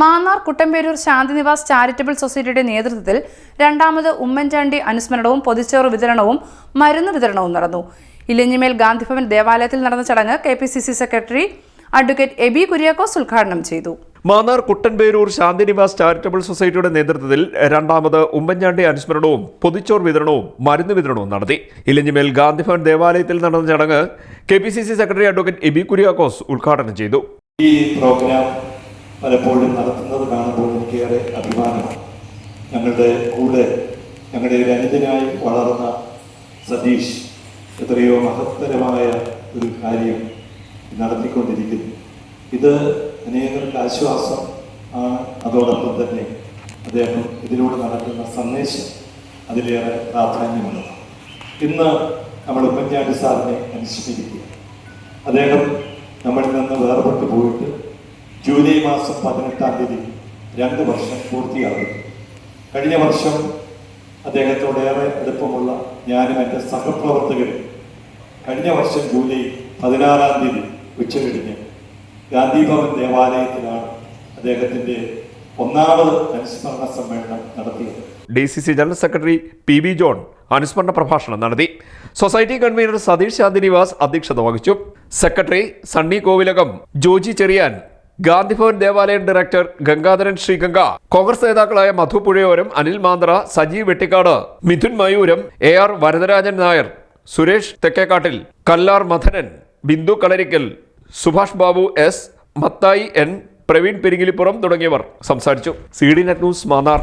Mannar Kuttamperoor Shanthinivas charitable സൊസൈറ്റിയുടെ നേതൃത്വത്തിൽ രണ്ടാമത് ഉമ്മൻചാണ്ടി അനുസ്മരണവും പൊതിച്ചോറ് വിതരണവും മരുന്ന് വിതരണവും നടന്നു. ഇലഞ്ഞിമേൽ ഗാന്ധിഭവൻ ദേവാലയത്തിൽ നടന്ന ചടങ്ങ് K P C C secretary advocate Eby Kuriakose ഉദ്ഘാടനം ചെയ്തു. മാന്നാർ കുട്ടൻപേരൂർ ശാന്തിനിവാസ് ചാരിറ്റബിൾ സൊസൈറ്റിയുടെ നേതൃത്വത്തിൽ രണ്ടാമത് ഉമ്മൻചാണ്ടി അനുസ്മരണവും പൊതിച്ചോർ വിതരണവും മരുന്ന് വിതരണവും നടത്തി. ഇലഞ്ഞിമേൽ ഗാന്ധിഭവൻ ദേവാലയത്തിൽ നടന്ന ചടങ്ങ് K P C C secretary advocate Eby Kuriakose ഉദ്ഘാടനം ചെയ്തു. ഈ പ്രോഗ്രാം പലപ്പോഴും നടത്തുന്നത് കാണുമ്പോൾ എനിക്കേറെ അഭിമാനമാണ് ഞങ്ങളുടെ കൂടെ ഞങ്ങളുടെ ഒരു അനുജനായി വളർന്ന സതീഷ് എത്രയോ മഹത്തരമായ ഒരു കാര്യം നടത്തിക്കൊണ്ടിരിക്കുന്നു. ഇത് അനേകർക്ക് ആശ്വാസം ആണ്. അതോടൊപ്പം തന്നെ അദ്ദേഹം ഇതിലൂടെ നടത്തുന്ന സന്ദേശം അതിലേറെ പ്രാധാന്യമുള്ളതാണ് ഇന്ന് നമ്മൾ ഉമ്മൻചാണ്ടി സാറിനെ അനുസ്മരിക്കുക. അദ്ദേഹം നമ്മളിൽ നിന്ന് വേർപെട്ടു പോയിട്ട് ജൂലൈ മാസം പതിനെട്ടാം തീയതി രണ്ട് വർഷം പൂർത്തിയാകും. കഴിഞ്ഞ വർഷം അദ്ദേഹത്തോടേറെ അടുപ്പമുള്ള ഞാനും എന്റെ സഹപ്രവർത്തകരും കഴിഞ്ഞ വർഷം ജൂലൈ പതിനാറാം തീയതി ഉച്ചകഴിഞ്ഞ് ഗാന്ധിഭവൻ ദേവാലയത്തിലാണ് അദ്ദേഹത്തിന്റെ ഒന്നാമത് അനുസ്മരണ സമ്മേളനം നടത്തിയത്. D C C general secretary P V John അനുസ്മരണ പ്രഭാഷണം നടത്തി. സൊസൈറ്റി കൺവീനർ സതീഷ് ശാന്തിനിവാസ് അധ്യക്ഷത വഹിച്ചു. സെക്രട്ടറി സണ്ണി കോവിലകം ജോജി ചെറിയാൻ ഗാന്ധിഭവൻ ദേവാലയം ഡയറക്ടർ ഗംഗാധരൻ ശ്രീഗംഗ കോൺഗ്രസ് നേതാക്കളായ Madhu Puzhayoram Anil Mandra Sajeev Vettikkad Mithun Mayooram A R Varadarajan Nair Suresh Thekkekkattil Kallar Madhanan Bindu Kalarikkal Subhash Babu S Mathai N Praveen Peringilippuram തുടങ്ങിയവർ സംസാരിച്ചു. C D net news Mannar.